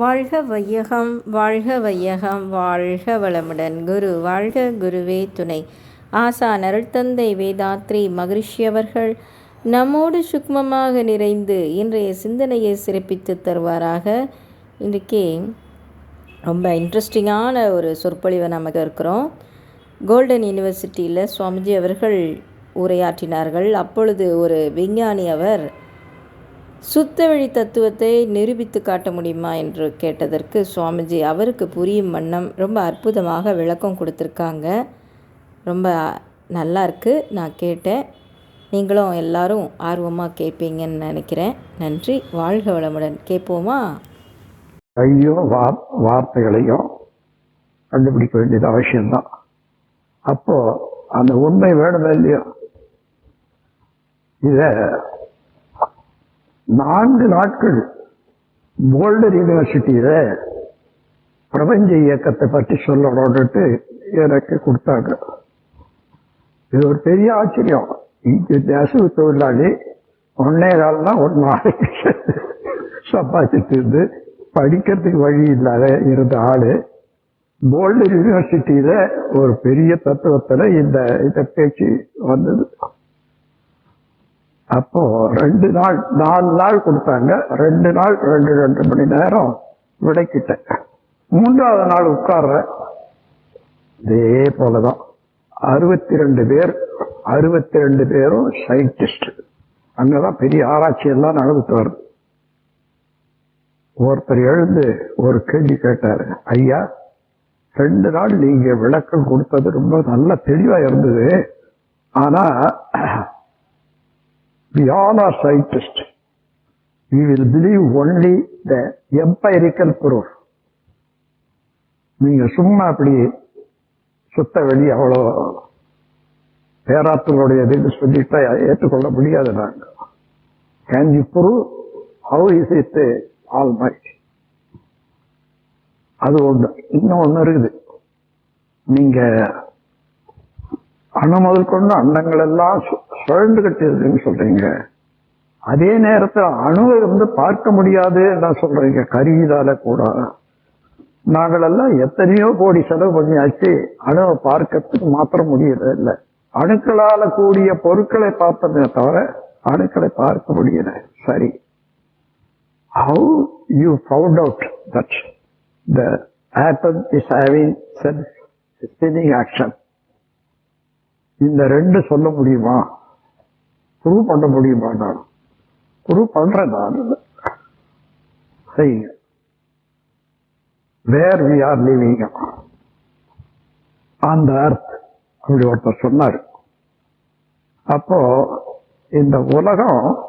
வாழ்க வையகம் வாழ்க வையகம் வாழ்க வளமுடன் குரு வாழ்க குருவே துணை. ஆசான் அருட்தந்தை வேதாத்ரி மகிழ்ச்சி அவர்கள் நம்மோடு சுக்மமாக நிறைந்து இன்றைய சிந்தனையை சிறப்பித்து தருவாராக. இன்றைக்கே ரொம்ப இன்ட்ரெஸ்டிங்கான ஒரு சொற்பொழிவை நமக்கு இருக்கிறோம் கோல்டன் யூனிவர்சிட்டியில் சுவாமிஜி அவர்கள் உரையாற்றினார்கள். அப்பொழுது ஒரு விஞ்ஞானி அவர் சுத்த வழி தத்துவத்தை நிரூபித்து காட்ட முடியுமா என்று கேட்டதற்கு சுவாமிஜி அவருக்கு புரியும் வண்ணம் ரொம்ப அற்புதமாக விளக்கம் கொடுத்துருக்காங்க. ரொம்ப நல்லா இருக்குது நான் கேட்டேன். நீங்களும் எல்லாரும் ஆர்வமாக கேட்பீங்கன்னு நினைக்கிறேன். நன்றி. வாழ்க வளமுடன். கேட்போமா ஐயோ வா வார்த்தைகளையும் கண்டுபிடிக்க வேண்டியது அவசியம்தான். அப்போது அந்த உண்மை வேணுமே இல்லையோ? இதை நான்கு நாட்கள் போல்டர் யூனிவர்சிட்டியில பிரபஞ்ச இயக்கத்தை பற்றி சொல்லணும்னுட்டு எனக்கு கொடுத்தாங்க. இது ஒரு பெரிய ஆச்சரியம். இங்கு நெசவு தொழிலாளி ஒன்னே நாள் தான் ஒரு நாளைக்கு சம்பாதிச்சிட்டு இருந்து படிக்கிறதுக்கு வழி இல்லாத இருந்த ஆளு போல்டர் யூனிவர்சிட்டியில ஒரு பெரிய தத்துவத்தில் இந்த இந்த பேச்சு வந்தது. அப்போ ரெண்டு நாள் நாலு நாள் கொடுத்தாங்க. ரெண்டு நாள் ரெண்டு ரெண்டு மணி நேரம் விடைக்கிட்டேன் மூன்றாவது நாள் உட்கார்றேன் இதே போலதான். அறுபத்தி ரெண்டு பேர் அறுபத்தி ரெண்டு பேரும் சயின்டிஸ்ட் அங்கதான் பெரிய ஆராய்ச்சி எல்லாம் நடந்துட்டு வருது ஒருத்தர் எழுந்து ஒரு கேள்வி கேட்டாரு. ஐயா ரெண்டு நாள் நீங்க விளக்கம் கொடுத்தது ரொம்ப நல்ல தெளிவா இருந்தது. ஆனா we all are scientists. We will believe only the empirical proof. நீங்க சும்மா அப்படி சுத்த வெளி அவ்வளோ பேராற்றலுடையதுன்னு சொல்லிட்டா ஏற்றுக்கொள்ள முடியாது நாங்கள் can you prove how is it all might அது ஒன்று இன்னும் ஒன்று இருக்குது நீங்க அணு முதல் கொண்டு அண்டங்கள் எல்லாம் சு- சுழண்டுகிட்டு இருக்குன்னு சொல்றீங்க. அதே நேரத்தில் அணுவை வந்து பார்க்க முடியாது நான் சொல்றீங்க. கருவிதால கூட. நாங்கள் எல்லாம் எத்தனையோ கோடி செலவு பண்ணியாச்சு. அணுவை பார்க்கறதுக்கு மாத்திரம் முடியறது இல்லை. அணுக்களால கூடிய பொருட்களை பார்த்தமே தவிர அணுக்களை பார்க்க முடியல. சரி. How you found out that the atom is having self spinning action இந்த ரெண்டு சொல்ல முடியுமா? ப்ரூவ் பண்ண முடியுமா நான் ப்ரூவ் பண்றேன் நான் செய்யுங்க. வேர் வி ஆர் லிவிங் அந்த அர்த் அப்படி ஒருத்தர் சொன்னார். அப்போ இந்த உலகம்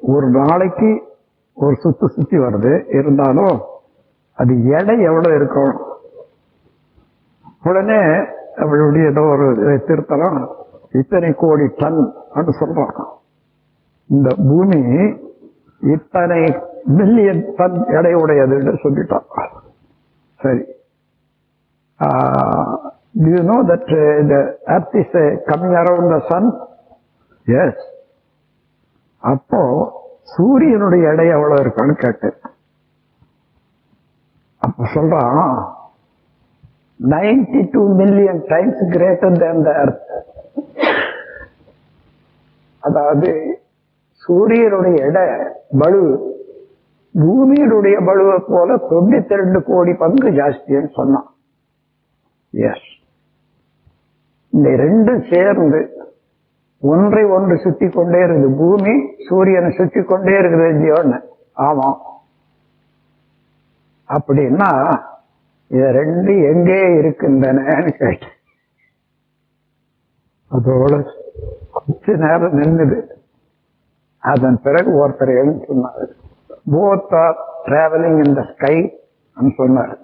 ஒரு நாளைக்கு ஒரு சுத்து சுத்தி வருது. இருந்தாலும் அது எடை எவ்வளவு இருக்கும்? உடனே அவளுடைய ஏதோ ஒரு திருத்தலம் திருத்தலாம் இத்தனை கோடி டன் அப்படின்னு சொல்றான் இந்த பூமி இத்தனை மில்லியன் டன் எடையுடையதுன்னு சொல்லிட்டான் சரி. யூ நோ தட் இந்த earth is coming around the sun yes அப்போ சூரியனுடைய எடை எவ்வளவு இருக்கான்னு கேட்டேன். அப்ப சொல்றான் 92 million times greater than the earth. அதாவது சூரியனுடைய எடை பலு பூமியினுடைய பலுவை போல தொண்ணூத்தி ரெண்டு கோடி பங்கு ஜாஸ்தின்னு சொன்னான். எஸ் இந்த ரெண்டும் சேர்ந்து ஒன்றை ஒன்று சுத்தி கொண்டே இருக்குது பூமி சூரியனை சுத்தி கொண்டே இருக்குது ஜியோன்னு ஆமா அப்படின்னா இது ரெண்டு எங்கே இருக்கின்றனன்னு கேட்டேன். அதோட கொஞ்ச நேரம் நின்றுது. அதன் பிறகு ஒருத்தர் எழுந்து சொன்னார் both are travelling in the sky சொன்னார்.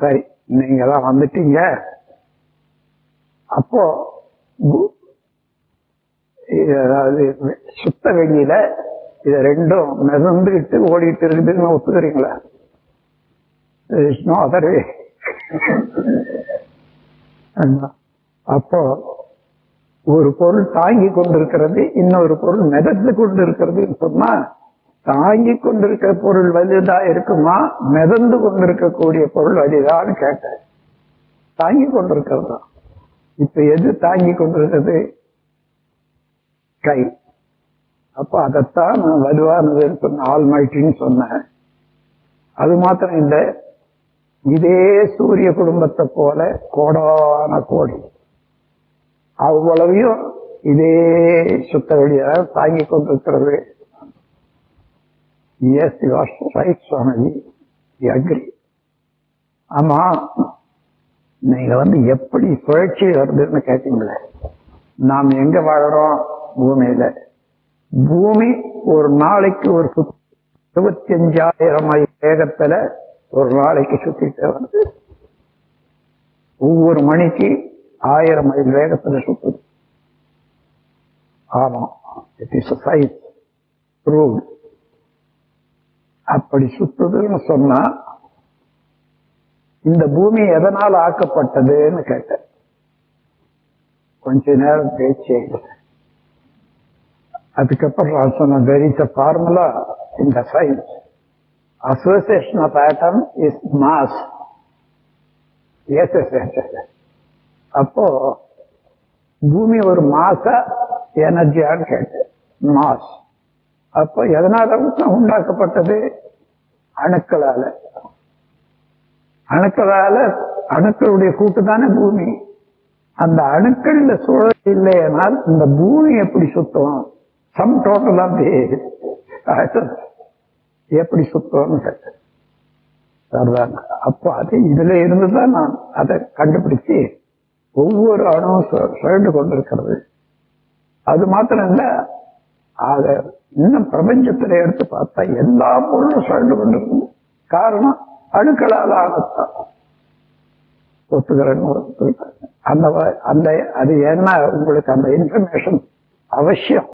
சரி நீங்க தான் வந்துட்டீங்க. அப்போ அதாவது சுத்த வெளியில இதை ரெண்டும் மிதந்துகிட்டு ஓடிட்டு இருக்குதுன்னு ஒத்துக்கிறீங்களா? இஸ் நோ அதர் வே அப்போ ஒரு பொருள் தாங்கி கொண்டிருக்கிறது இன்னொரு பொருள் மிதந்து கொண்டிருக்கிறதுன்னு சொன்னா தாங்கி கொண்டிருக்கிற பொருள் வலிதா இருக்குமா? மிதந்து கொண்டிருக்கக்கூடிய பொருள் வலிதான்னு கேட்டேன். தாங்கி கொண்டிருக்கிறது? தான் இப்ப எது தாங்கி கொண்டிருக்கிறது? கை. அப்ப அதைத்தான் நான் வலுவானதுன்னு சொன்ன ஆல்மைட்டின்னு சொன்னேன். அது மாத்திரம் இல்லை. இதே சூரிய குடும்பத்தை போல கோடான கோடி. அவ்வளவையும் இதே சுத்த வழியாக தாங்கி கொண்டிருக்கிறது. Yes you are right Swamiji. Agree ஆமா நீங்க வந்து எப்படி சுழற்சி வருதுன்னு கேட்டீங்களே. நாம் எங்க வாழறோம்? பூமியில. பூமி ஒரு நாளைக்கு ஒரு இருபத்தி அஞ்சாயிரம் மைல் வேகத்துல ஒரு நாளைக்கு சுத்திட்டு வருது ஒவ்வொரு மணிக்கு ஆயிரம் மைல் வேகத்துல சுத்துது. ஆமா இட் இஸ் சைஸ் ரூல் அப்படி சுத்துதுன்னு சொன்னா இந்த பூமி எதனால் ஆக்கப்பட்டதுன்னு கேட்டேன். கொஞ்ச நேரம் பேச்சே அதுக்கப்புறம் நான் சொன்ன there is a formula association of atom is mass yes yes yes yes, அப்போ பூமி ஒரு மாச எனர்ஜியான்னு கேட்டு மாஸ் அப்போ எதனால உண்டாக்கப்பட்டது அணுக்களால அணுக்களால அணுக்களுடைய கூட்டு தானே பூமி அந்த அணுக்கள்ல சூழல் இல்லையானால் இந்த பூமி எப்படி சுத்தம் சம் டோட்டல் ஆஃப் தி எப்படி சுத்தம்னு கேட்டேன். அப்போ அது இதுல இருந்து தான் நான் அதை கண்டுபிடிச்சு ஒவ்வொரு அணுவும் சு- சுழண்டு கொண்டிருக்கிறது. அது மாத்திரம் இல்ல அத இன்னும் பிரபஞ்சத்துல எடுத்து பார்த்தா எல்லா பொருளும் சுழண்டு கொண்டிருக்கும். காரணம் அணுக்களால் ஆனத்தான் ஒத்துக்கிறேன்னு அந்த அந்த அது என்ன உங்களுக்கு அந்த இன்ஃபர்மேஷன் அவசியம்.